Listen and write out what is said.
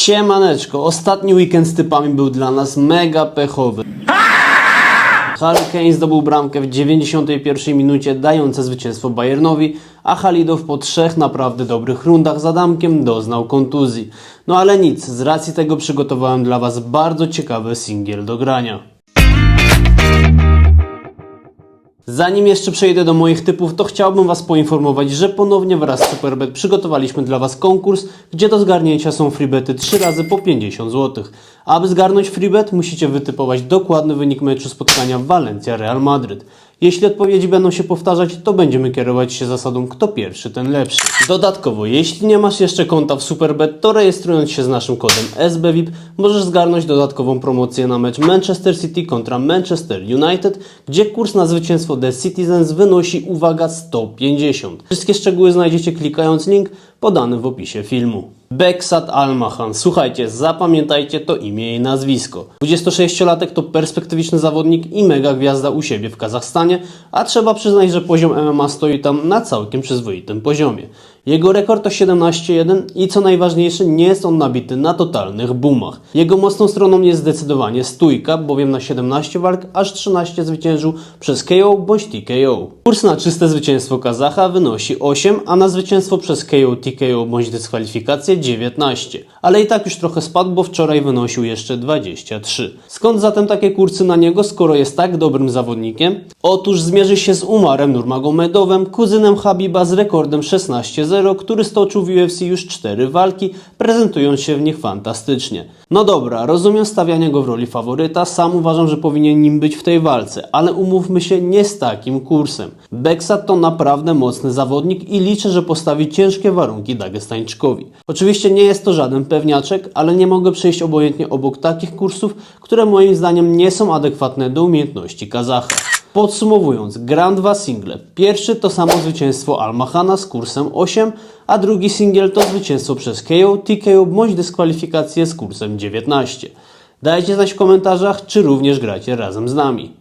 Siemaneczko, ostatni weekend z typami był dla nas mega pechowy. Harry Kane zdobył bramkę w 91 minucie, dające zwycięstwo Bayernowi, a Halidow po trzech naprawdę dobrych rundach z Adamkiem doznał kontuzji. No ale nic, z racji tego przygotowałem dla Was bardzo ciekawy singiel do grania. Zanim jeszcze przejdę do moich typów, to chciałbym Was poinformować, że ponownie wraz z Superbet przygotowaliśmy dla Was konkurs, gdzie do zgarnięcia są freebety 3 razy po 50 zł. Aby zgarnąć freebet, musicie wytypować dokładny wynik meczu spotkania Walencja-Real Madryt. Jeśli odpowiedzi będą się powtarzać, to będziemy kierować się zasadą kto pierwszy, ten lepszy. Dodatkowo, jeśli nie masz jeszcze konta w Superbet, to rejestrując się z naszym kodem SBVIP możesz zgarnąć dodatkową promocję na mecz Manchester City kontra Manchester United, gdzie kurs na zwycięstwo The Citizens wynosi, uwaga, 150. Wszystkie szczegóły znajdziecie klikając link podany w opisie filmu. Beksat Almahan. Słuchajcie, zapamiętajcie to imię i nazwisko. 26-latek to perspektywiczny zawodnik i mega gwiazda u siebie w Kazachstanie, a trzeba przyznać, że poziom MMA stoi tam na całkiem przyzwoitym poziomie. Jego rekord to 17-1 i co najważniejsze, nie jest on nabity na totalnych boomach. Jego mocną stroną jest zdecydowanie stójka, bowiem na 17 walk aż 13 zwyciężył przez KO bądź TKO. Kurs na czyste zwycięstwo Kazacha wynosi 8, a na zwycięstwo przez KO, TKO bądź dyskwalifikację 19. Ale i tak już trochę spadł, bo wczoraj wynosił jeszcze 23. Skąd zatem takie kursy na niego, skoro jest tak dobrym zawodnikiem? Otóż zmierzy się z Umarem Nurmagomedowem, kuzynem Habiba z rekordem 16-0, który stoczył w UFC już 4 walki, prezentując się w nich fantastycznie. No dobra, rozumiem stawianie go w roli faworyta, sam uważam, że powinien nim być w tej walce, ale umówmy się nie z takim kursem. Beksat to naprawdę mocny zawodnik i liczę, że postawi ciężkie warunki Dagestańczykowi. Oczywiście nie jest to żaden pewniaczek, ale nie mogę przejść obojętnie obok takich kursów, które moim zdaniem nie są adekwatne do umiejętności Kazacha. Podsumowując, gram dwa single. Pierwszy to samo zwycięstwo Almahana z kursem 8, a drugi singiel to zwycięstwo przez KO, TKO bądź dyskwalifikację z kursem 19. Dajcie znać w komentarzach, czy również gracie razem z nami.